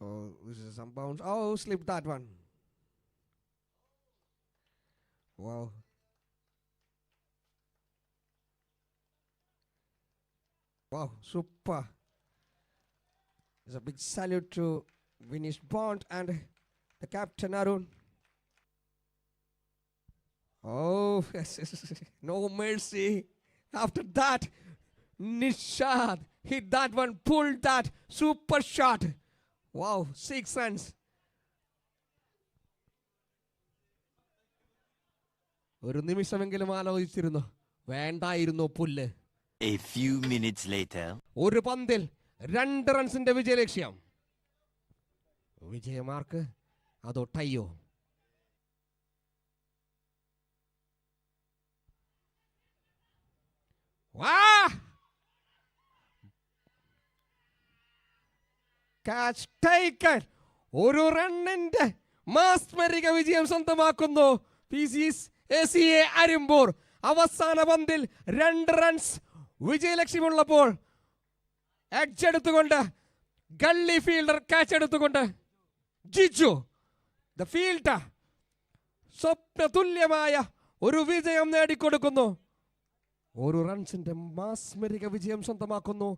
Oh, this is some bounce. Oh, slipped that one. Wow. Wow, super. It's a big salute to Vinish Bond and the captain Arun. Oh, no mercy. After that, Nishad hit that one, pulled that super shot. Wow, six runs ഒരു നിമിഷമെങ്കിലും ആലോചിച്ചിരുന്നു? വേണ്ടായിരുന്നു പുല്ല്. A few minutes later. ഒരു പന്തിൽ രണ്ട് റൺസിന്റെ വിജയലക്ഷ്യം. വിജയമാർക്ക് അതോ ടയ്യോ വാ Catch taken. ഒരു റണ്ണിന്റെ മാസ്മരിക വിജയം സ്വന്തമാക്കുന്നു. പി അരുമ്പൂർ അവസാന പന്തിൽ രണ്ട് റൺസ് വിജയലക്ഷ്യമുള്ളപ്പോൾ എഡ്ജ് എടുത്തുകൊണ്ട് ഗള്ളി ഫീൽഡർ ക്യാച്ച് എടുത്തുകൊണ്ട് ജിജു ദ ഫീൽഡർ സ്വപ്ന തുല്യമായ ഒരു വിജയം നേടിക്കൊടുക്കുന്നു. ഒരു റൺസിന്റെ മാസ്മരിക വിജയം സ്വന്തമാക്കുന്നു.